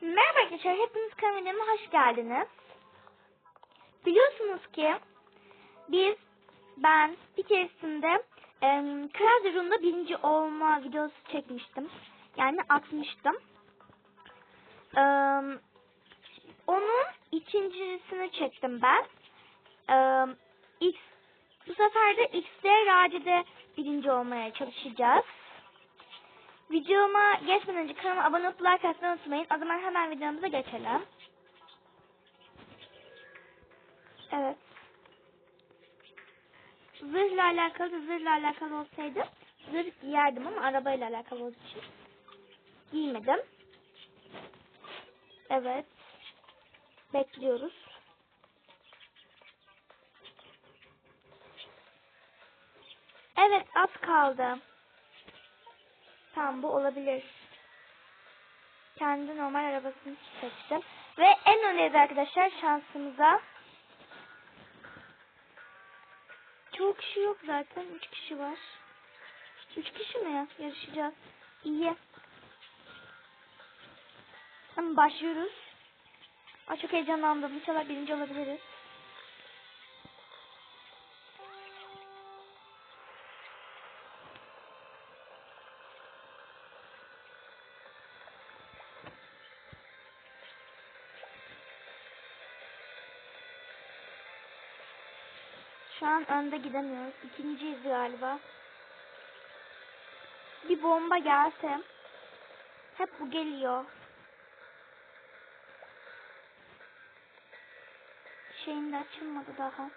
Merhaba arkadaşlar, hepiniz kanalıma hoş geldiniz. Biliyorsunuz ki biz, ben bir keresinde e, Kral Zerun'da birinci olma videosu çekmiştim. Yani atmıştım. E, onun ikincisini çektim ben. E, X, bu sefer de XD Raci'de birinci olmaya çalışacağız. Videoma geçmeden önce kanalıma abone olup like atmayı unutmayın. O zaman hemen videomuza geçelim. Evet. Zırhla alakalı, zırhla alakalı olsaydı zırh giyerdim ama arabayla alakalı olduğu için giymedim. Evet. Bekliyoruz. Evet az kaldı. Tamam bu olabilir. Kendi normal arabasını seçtim. Ve en öndeyiz arkadaşlar şansımıza. Çok kişi yok zaten. Üç kişi var. Üç kişi mi ya? Yarışacağız. İyi. Hemen başlıyoruz. Ay çok heyecanlandım. İnşallah birinci olabiliriz. An önde gidemiyoruz. İkinciyiz galiba. Bir bomba gelse. Hep bu geliyor. Şeyim de açılmadı daha.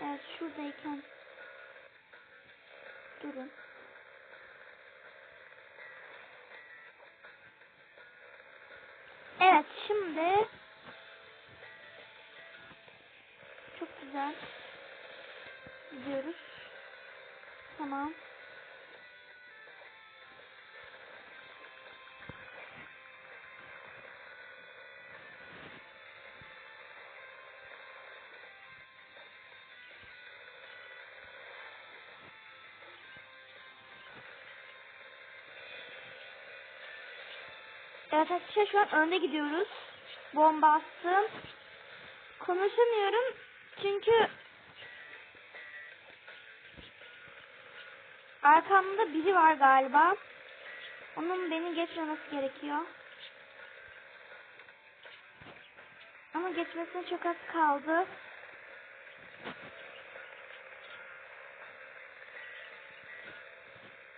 Evet şuradayken. Durun. Evet şimdi güzel. Gidiyoruz. Tamam. Evet arkadaşlar şu an önde gidiyoruz. Bomba attım. Konuşamıyorum çünkü arkamda biri var galiba. Onun beni geçmemesi gerekiyor. Ama geçmesine çok az kaldı.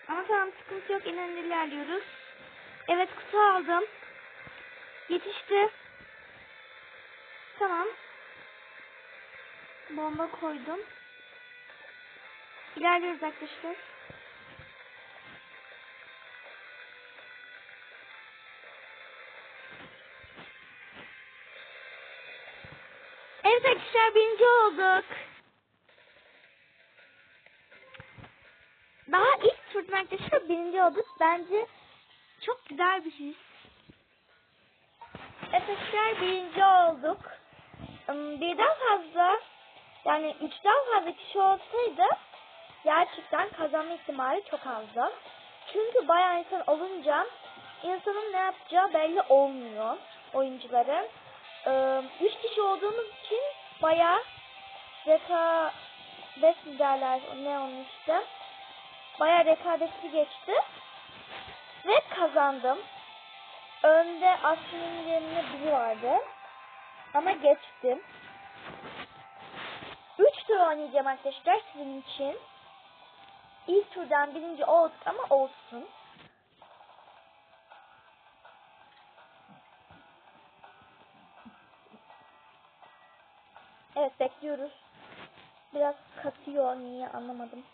Ama tamam sıkıntı yok. İnan ilerliyoruz. Evet kutu aldım. Yetişti. Tamam. Bomba koydum. İlerliyoruz arkadaşlar. Evet arkadaşlar birinci olduk. Daha ilk turdan arkadaşlar birinci olduk. Bence çok güzel bir his. Evet arkadaşlar birinci olduk. Hmm, Birden fazla yani üçten fazla kişi olsaydı gerçekten kazanma ihtimali çok azdı. Çünkü bayağı insan olunca insanın ne yapacağı belli olmuyor oyuncuların. Ee, üç kişi olduğumuz için bayağı rekabet mi derler ne onun işte. Bayağı rekabetli geçti. Ve kazandım. Önde Aslı'nın yerine biri vardı. Ama geçtim. Oynayacağım arkadaşlar sizin için. İlk turdan birinci olduk ama olsun. Evet bekliyoruz. Biraz katıyor niye anlamadım.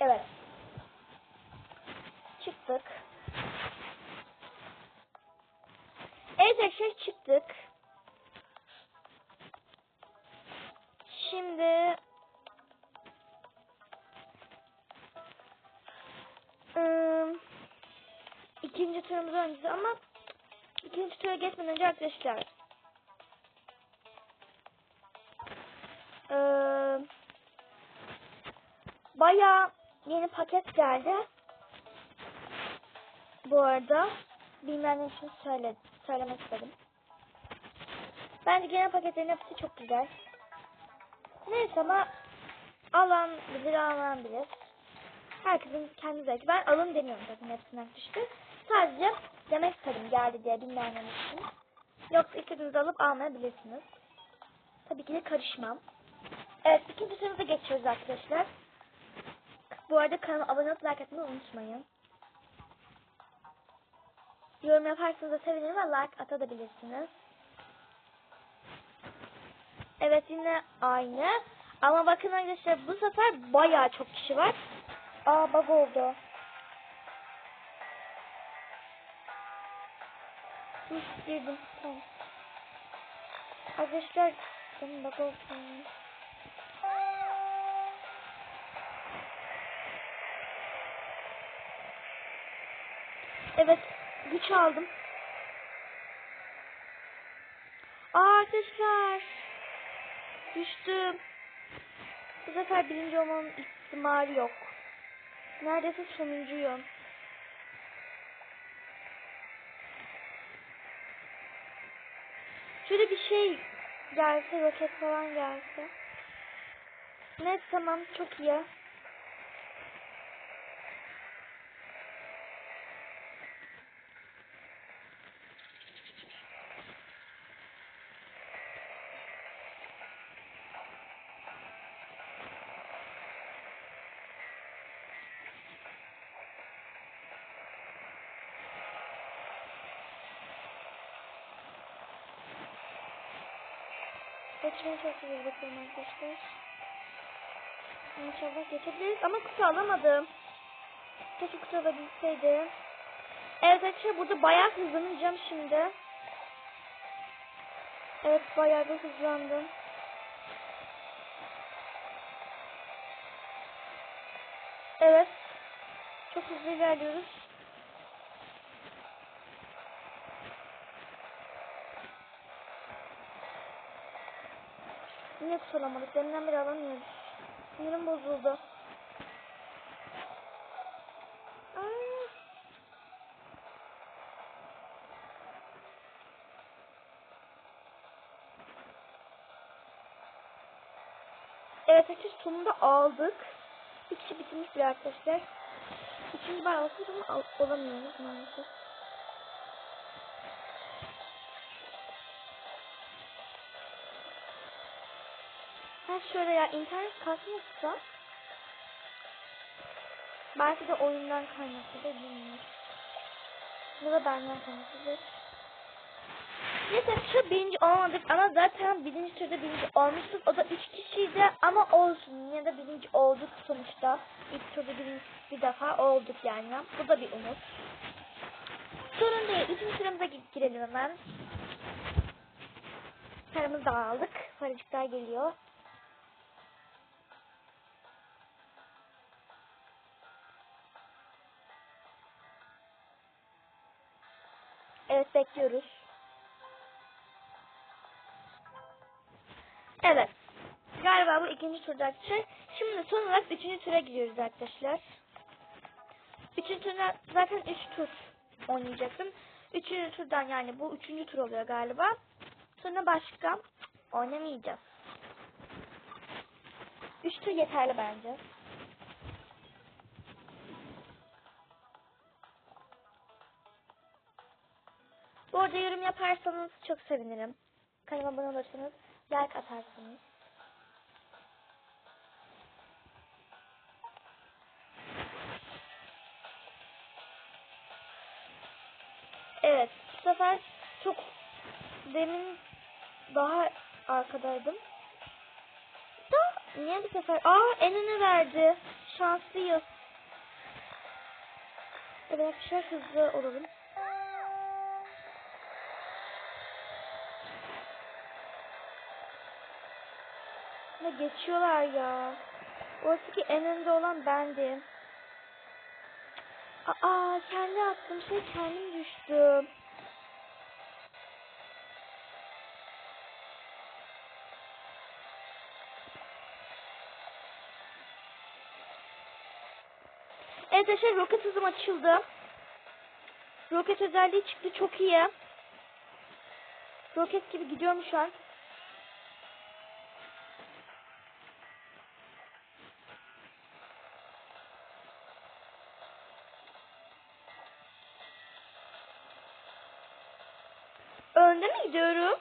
Evet. Çıktık. Evet arkadaşlar çıktık. Şimdi ıı, ikinci turumuzu oynayacağız ama ikinci tura geçmeden önce arkadaşlar ıı, bayağı yeni paket geldi. Bu arada bilmeyenler için söyle, söylemek istedim. Bence genel paketlerin hepsi çok güzel. Neyse ama alan bilir almayan bilir. Herkesin kendi zevki. Ben alın demiyorum zaten hepsinden düştü. Sadece demek istedim geldi diye bilmeyenler için. Yoksa istediğinizi alıp almayabilirsiniz. Tabii ki de karışmam. Evet ikinci sorumuza geçiyoruz arkadaşlar. Bu arada kanalıma abone olup like atmayı unutmayın. Yorum yaparsanız da sevinirim ve like atabilirsiniz. Evet yine aynı. Ama bakın arkadaşlar bu sefer bayağı çok kişi var. Aa bug oldu. Hı, girdim. Tamam. Arkadaşlar benim bug olsun. Evet güç aldım. Aa arkadaşlar. Düştüm. Bu sefer birinci olmanın ihtimali yok. Neredeyse sonuncuyum. Şöyle bir şey gelse, roket falan gelse. Evet tamam çok iyi. Geçmeye çalışıyoruz bakalım arkadaşlar. İnşallah geçebiliriz ama kutu alamadım. Keşke kutu alabilseydim. Evet arkadaşlar burada bayağı hızlanacağım şimdi. Evet bayağı da hızlandım. Evet. Çok hızlı ilerliyoruz. Yine tutulamadık. Deminden beri alamıyoruz. Sinirim bozuldu. Evet arkadaşlar sonunda aldık. Bir kişi bitirmiş bile arkadaşlar. Ama al olamıyoruz maalesef. Ha şöyle ya internet kasmışsa belki de oyundan kaynaklıdır bilmiyorum. Ya da benden kaynaklıdır. Neyse şu birinci olmadık ama zaten birinci turda birinci olmuştuk. O da üç kişiydi ama olsun. Yine de birinci olduk sonuçta. İlk turda birinci bir defa olduk yani. Bu da bir umut. Sorun değil. Üçüncü sıramıza girelim hemen. Paramızı da aldık. Paracıklar geliyor. Bekliyoruz. Evet. Galiba bu ikinci turacaktır. Şimdi son olarak üçüncü tura gidiyoruz arkadaşlar. Üçüncü turda zaten üç tur oynayacaktım. Üçüncü turdan yani bu üçüncü tur oluyor galiba. Sonra başka oynamayacağız. Üç tur yeterli bence. Bu arada yorum yaparsanız çok sevinirim. Kanalıma abone olursanız, like atarsanız. Evet, bu sefer çok demin daha arkadaydım. Da niye bu sefer? Aa en öne verdi. Şanslıyız. Evet arkadaşlar hızlı olalım. Ve geçiyorlar ya. Oysa ki en önde olan bendim. Aa kendi attığım şey kendim düştüm. Evet arkadaşlar roket hızım açıldı. Roket özelliği çıktı çok iyi. Roket gibi gidiyorum şu an. Önde mi gidiyorum?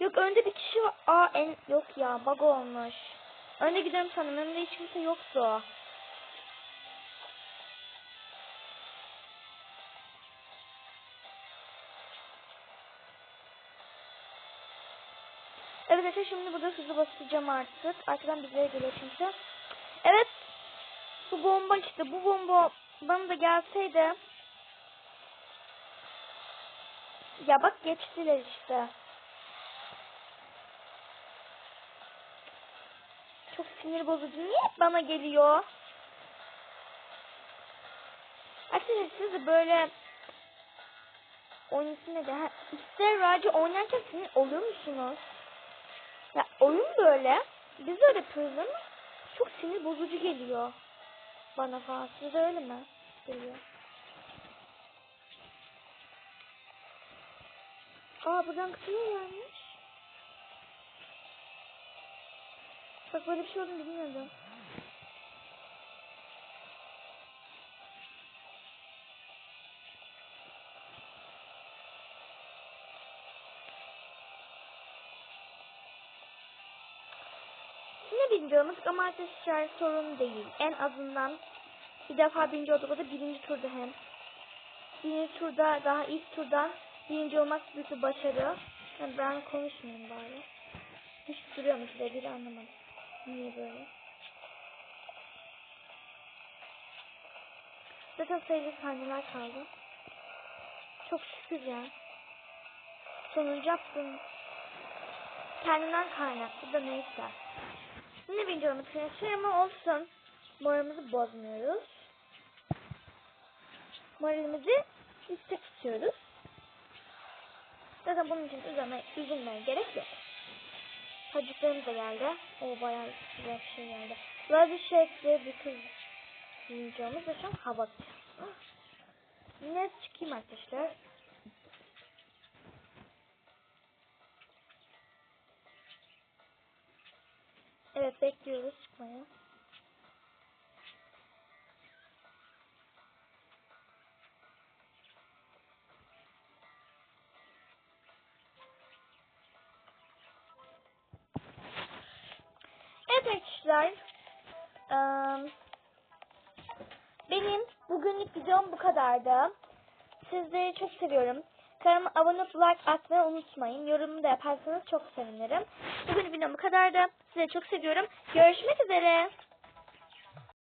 Yok önde bir kişi var. Aa en yok ya bug olmuş. Önde gidiyorum sanırım. Önde hiç kimse yoktu. Evet arkadaşlar şimdi burada hızlı basacağım artık. Arkadan bizlere geliyor çünkü. Evet. Bu bomba işte. Bu bomba bana da gelseydi. Ya bak geçtiler işte. Çok sinir bozucu. Niye bana geliyor? Arkadaşlar siz böyle oyun ismi de ha, ister radyo oynarken sinir oluyor musunuz? Ya oyun böyle. Biz öyle yapıyoruz ama çok sinir bozucu geliyor. Bana falan. Size öyle mi? Geliyor. Aa buradan kısmıyor gelmiş. Bak böyle bir şey olduğunu bilmiyordum. Olmadık ama arkadaşlar sorun değil. En azından bir defa birinci olduk. O da birinci turda hem. Birinci turda daha ilk turdan birinci olmak büyük bir başarı. Yani ben konuşmayayım bari. Hiç duruyormuş da biri anlamadım. Niye böyle? Zaten sayılı saniyeler kaldı. Çok şükür ya. Sonuncu yaptım. Kendimden kaynaklı da neyse. Yine birinci olmak çalışıyor ama olsun. Moralimizi bozmuyoruz. Moralimizi yüksek tutuyoruz. Zaten bunun için üzerine üzülmeye gerek yok. Çocuklarımız da geldi. O bayağı güzel bir şey geldi. Shake'li bir kız oyuncağımız ve şu an hava. Yine çıkayım arkadaşlar. Evet bekliyoruz çıkmaya. Arkadaşlar. eee, benim bugünlük videom bu kadardı. Sizleri çok seviyorum. Kanalıma abone olup like atmayı unutmayın. Yorumumu da yaparsanız çok sevinirim. Bugün videom bu kadardı. Sizi çok seviyorum. Görüşmek üzere.